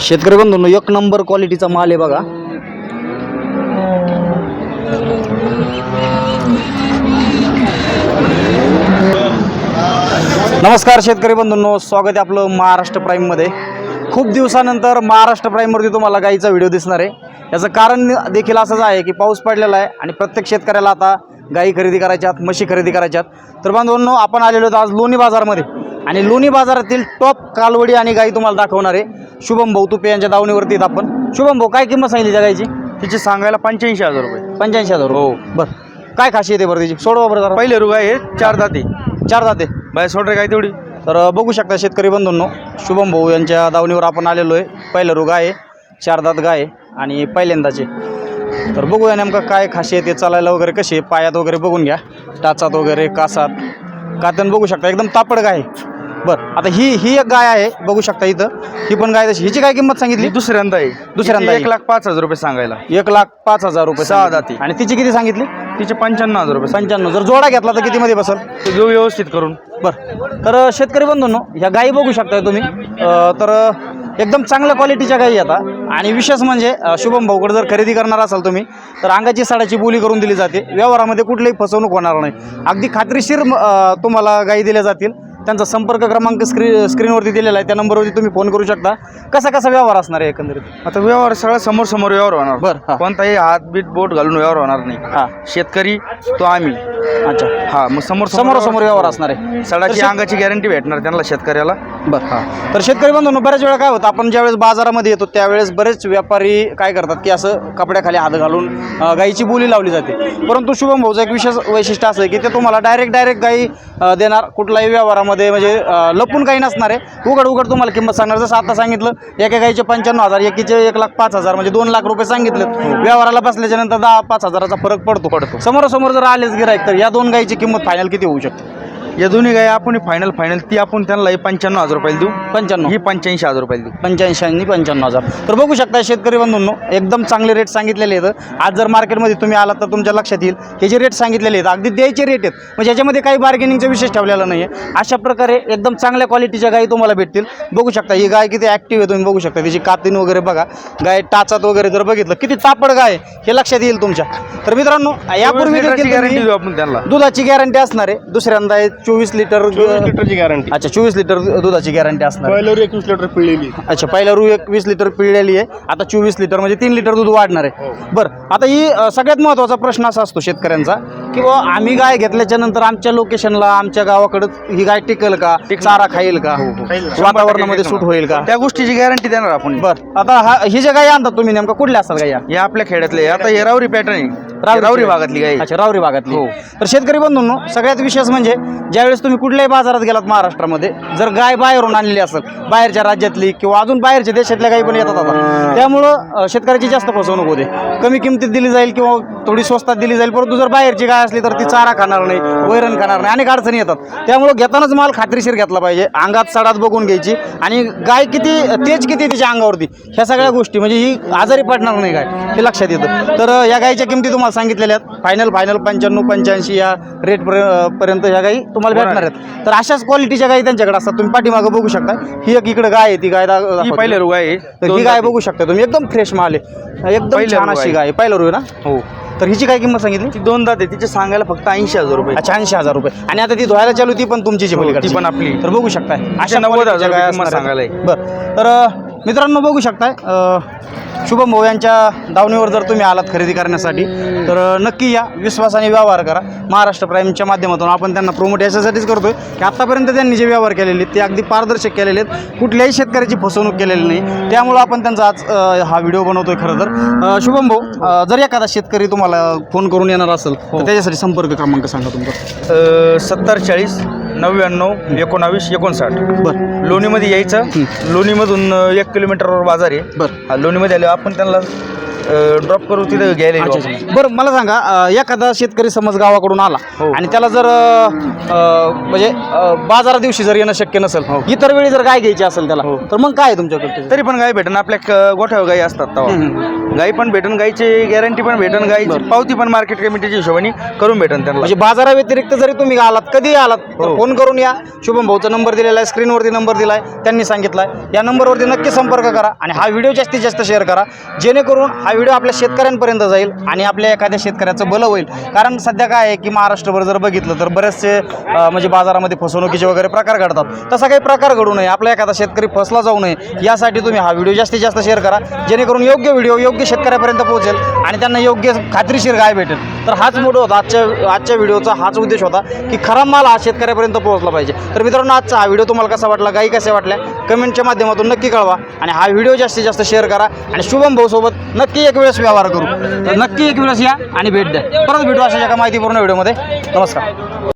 शेतकरी बंधूंनो एक नंबर क्वालिटीचा माल आहे बघा. नमस्कार शेतकरी बंधूंनो स्वागत आहे आपलं महाराष्ट्र प्राईममध्ये खूप दिवसानंतर महाराष्ट्र प्राईमवरती तुम्हाला गाईचा व्हिडिओ दिसणार आहे. याचं कारण देखील असंच आहे की पाऊस पडलेला आहे आणि प्रत्येक शेतकऱ्याला आता गाई खरेदी करायच्यात म्हशी खरेदी करायच्यात तर बांधवांनो आपण आलेलो आहोत आज लोणी बाजारमध्ये. आणि लोणी बाजारातील टॉप कालवडी आणि गाई तुम्हाला दाखवणार आहे. शुभम भाऊ तुपे यांच्या दावणीवरती आहेत आपण. शुभम भाऊ काय किंमत सांगितली त्या गायची तिचे सांगायला पंच्याऐंशी हजार रुपये. पंच्याऐंशी हजार हो. बरं. काय खासियत आहे बरं त्याची सोडवा बरं जरा. पहिले रुग आहे चार दाती. चार जाते बाय सोड रे काय तेवढी? तर बघू शकता शेतकरी बंधूंनो शुभम भाऊ यांच्या दावणीवर आपण आलेलो आहे. पहिलं रुग आहे चार दात गाय आहे आणि पहिल्यांदाचे. तर बघूया नेमकं काय खासियत आहे चालायला वगैरे कशी आहे पायात वगैरे बघून घ्या. टाचात वगैरे कासात. कातन बघू शकता एकदम तापड गाय आहे. बरं आता ही ही एक गाय आहे बघू शकता इथं. ही पण गाय तशी. हिची काय किंमत सांगितली? दुसऱ्यांदा आहे. दुसऱ्यांदा. एक लाख पाच हजार रुपये सांगायला. एक लाख पाच हजार रुपये सहा. दाती. आणि तिची किती सांगितली? तिचे पंच्याण्णव हजार रुपये पंच्याण्णव. जर जोडा घेतला तर कितीमध्ये बसल? सांग घेऊ व्यवस्थित करून. बरं. तर शेतकरी बंधूंनो ह्या गायी बघू शकताय तुम्ही. तर एकदम चांगल्या क्वालिटीच्या गायी आता आणि विशेष म्हणजे शुभम भाऊकडे जर खरेदी करणार असाल तुम्ही तर अंगाची साडाची बोली करून दिली जाते. व्यवहारामध्ये कुठलीही फसवणूक होणार नाही. अगदी खात्रीशीर तुम्हाला गायी दिल्या जातील. त्यांचा संपर्क क्रमांक स्क्रीन स्क्रीनवरती दिलेला आहे. त्या नंबरवरती तुम्ही फोन करू शकता. कसा कसा व्यवहार असणार आहे एकंदरीत? आता व्यवहार सगळा समोर समोर व्यवहार होणार. बरं, हा. कोणताही हात बीट बोट घालून व्यवहार होणार नाही. हां. शेतकरी तो आम्ही. अच्छा. हा मग समोर समोरासमोर व्यवहार असणार आहे. सडाची तर अंगाची गॅरंटी भेटणार त्यांना शेतकऱ्याला. बरं हां. तर शेतकरी बंधूंनो बऱ्याच वेळा काय होतं आपण ज्यावेळेस बाजारामध्ये येतो त्यावेळेस बरेच व्यापारी काय करतात की असं कपड्याखाली हात घालून अ, गाईची बोली लावली जाते. परंतु शुभम भाऊचं एक विशेष वैशिष्ट्य असं आहे की ते तुम्हाला डायरेक्ट डायरेक्ट गाई अ, देणार कुठलाही व्यवहारामध्ये म्हणजे अ, लपून काही नसणार आहे. उघड उघड तुम्हाला किंमत सांगणार. जसं आता सांगितलं एका गाईचे पंच्याण्णव हजार एकीचे एक लाख पाच हजार म्हणजे दोन लाख रुपये सांगितलं व्यवहाराला बसल्याच्या नंतर दहा पाच हजाराचा फरक पडतो. पडतो. समोरासमोर जर आलेच गिरायक तर या दोन गाईची किंमत फायनल किती होऊ शकते? या दोन्ही गाय आपण फायनल फायनल ती आपण त्यांना ही पंच्याण्णव हजार रुपये देऊ. पंच्याण्णव. ही पंच्याऐंशी हजार रुपये देऊ. पंच्याऐंशी आणि पंच्याण्णव हजार. तर बघू शकता शेतकरी बंधूंनो एकदम चांगले रेट सांगितलेले आहेत. आज जर मार्केटमध्ये तुम्ही आलात तर तुमच्या लक्षात येईल. हे जे रेट सांगितलेले आहेत अगदी द्यायचे रेट आहेत. म्हणजे याच्यामध्ये काही बार्गेनिंगचा विशेष ठेवलेला नाही आहे अशा प्रकारे एकदम चांगल्या क्वालिटीच्या गायी तुम्हाला भेटतील. बघू शकता ही गाय किती ॲक्टिव्ह आहे तुम्ही बघू शकता. तिची कातीन वगैरे बघा. गाय टाचात वगैरे जर बघितलं किती तापड गाय हे लक्षात येईल तुमच्या. तर मित्रांनो यापूर्वी गॅरंटी आपण त्यांना. दुधाची गॅरंटी असणार आहे. दुसऱ्यांदा चोवीस लिटर लिटरची गॅरंटी अच्छा चोवीस लिटर दुधाची गॅरंटी असणार. आहे. पहिल्यावर एकवीस लिटर पिळलेली. अच्छा पहिल्या रू एक वीस लिटर पिळलेली आहे. आता चोवीस लिटर म्हणजे तीन लिटर दूध वाढणार आहे. बरं आता ही अ, सगळ्यात महत्त्वाचा प्रश्न असा असतो शेतकऱ्यांचा की बुवा आम्ही गाय घेतल्याच्या नंतर आमच्या लोकेशनला आमच्या गावाकडं ही गाय टिकेल का? चारा खाईल का? वातावरणामध्ये सूट होईल का? त्या गोष्टीची गॅरंटी देणार आपण. बरं आता हा ही जे गाय आणतात तुम्ही नेमका कुठल्या असतात गाया? हे आपल्या खेड्यातले आता हे रावरी पॅटर्न आहे. हे रावरी भागातली गाय. अच्छा रावरी भागातली. हो. तर शेतकरी बंधूंनो सगळ्यात विशेष म्हणजे ज्यावेळेस तुम्ही कुठल्याही बाजारात गेलात महाराष्ट्रामध्ये जर गाय बाहेरून आणलेली असेल बाहेरच्या राज्यातली किंवा अजून बाहेरच्या देशातल्या गायी पण येतात आता त्यामुळं शेतकऱ्याची जास्त फसवणूक होते कमी किमतीत दिली जाईल किंवा थोडी स्वस्तात दिली जाईल परंतु जर बाहेरची गाय असली तर ती चारा खाणार नाही वैरण खाणार नाही अनेक अडचणी येतात. त्यामुळं घेतानाच माल खात्रीशीर घेतला पाहिजे अंगात सडात बघून घ्यायची आणि गाय किती तेज किती तिच्या अंगावरती ह्या सगळ्या गोष्टी म्हणजे ही आजारी पडणार नाही गाय हे लक्षात येतं. तर या गायच्या किमती तुम्हाला सांगितलेल्या आहेत. फायनल फायनल पंच्याण्णव पंच्याऐंशी या रेट पर्यंत ह्या गाई तुम्हाला भेटणार आहेत. तर अशाच क्वालिटीच्या गाई त्यांच्याकडे असतात. तुम्ही पाठीमागं बघू शकता. ही एक इकडे गाय आहे ती गाय. पहिले रुग आहे. तर ही गाय बघू शकता तुम्ही. एकदम फ्रेश माल आहे. एकदम छान रुग अशी. गाय. पहिलं रुई ना? हो. तर हिची काय किंमत सांगितली? ती दोन दात आहे. तिचे सांगायला फक्त ऐंशी हजार रुपये. अच्छा ऐंशी हजार रुपये. आणि आता ती धुवायला चालू ती पण तुमचीच आहे हो. ती पण आपली. तर बघू शकताय अशा 90 क्वालिटीच्या हजार. सांगायला बरं. तर मित्रांनो बघू शकताय शुभम भाऊ यांच्या दावणीवर जर तुम्ही आलात खरेदी करण्यासाठी तर नक्की या विश्वासाने व्यवहार करा. महाराष्ट्र प्राईमच्या माध्यमातून आपण त्यांना प्रोमोट याच्यासाठीच करतोय की आत्तापर्यंत त्यांनी जे व्यवहार केलेले आहेत ते अगदी पारदर्शक केलेले आहेत. कुठल्याही शेतकऱ्याची फसवणूक केलेली नाही. त्यामुळं आपण त्यांचा आज हा व्हिडिओ बनवतोय खरं तर. शुभम भाऊ जर एखादा शेतकरी तुम्हाला फोन करून येणार असेल तर त्याच्यासाठी संपर्क क्रमांक सांगा तुमचा. सत्तर चाळीस नव्याण्णव एकोणावीस एकोणसाठ. बरं. लोणीमध्ये यायचं. लोणीमधून एक किलोमीटरवर बाजार आहे. बरं. हा लोणीमध्ये आले आपण त्यांना ड्रॉप करू तिथे घ्यायला येऊ आपण. बरं मला सांगा अं, एखादा शेतकरी समज गावाकडून आला हो. आणि त्याला जर अं, अं, म्हणजे अं, बाजारा दिवशी जर येणं शक्य नसेल हो. इतर वेळी जर गाय घ्यायची असेल त्याला तर मग काय आहे तुमच्याकडे? तरी पण गाय भेटन. आपल्या क- गोठ्यावर असतात हम्म, तेव्हा गाई पण भेटन गायची गॅरंटी पण भेटन गायची पावती पण मार्केट कमिटीच्या हिशोबाने करून भेटन त्यांना. म्हणजे बाजाराव्यतिरिक्त जरी तुम्ही आलात कधी आलात तर हो. फोन करून या. शुभम भाऊचा नंबर दिलेला आहे स्क्रीनवरती नंबर दिला आहे त्यांनी सांगितलाय. या नंबरवरती नक्की संपर्क करा आणि हा व्हिडिओ जास्तीत जास्त शेअर करा. जेणेकरून हा व्हिडिओ आपल्या शेतकऱ्यांपर्यंत जाईल आणि आपल्या एखाद्या शेतकऱ्याचं भलं होईल. कारण सध्या काय आहे की महाराष्ट्रभर जर बघितलं तर बरेचसे अं, म्हणजे बाजारामध्ये फसवणुकीचे वगैरे प्रकार घडतात. तसा काही प्रकार घडू नये आपला एखादा शेतकरी फसला जाऊ नये यासाठी तुम्ही हा व्हिडिओ जास्तीत जास्त शेअर करा. जेणेकरून योग्य व्हिडिओ योग्य शेतकऱ्यापर्यंत पोहोचेल आणि त्यांना योग्य खात्रीशीर गाय भेटेल. तर हाच मोठं होता आजच्या आजच्या व्हिडिओचा हाच उद्देश होता की खरा माल हा शेतकऱ्यापर्यंत पोहोचला पाहिजे. तर मित्रांनो आजचा हा व्हिडिओ तुम्हाला कसा वाटला गाई कशा वाटल्या कमेंटच्या माध्यमातून नक्की कळवा आणि हा व्हिडिओ जास्तीत जास्त शेअर करा आणि शुभम भाऊसोबत नक्की एक वेळेस व्यवहार करू. तर नक्की एक वेळेस या आणि भेट द्या. परत भेटू अशा एका माहितीपूर्ण व्हिडिओमध्ये. नमस्कार.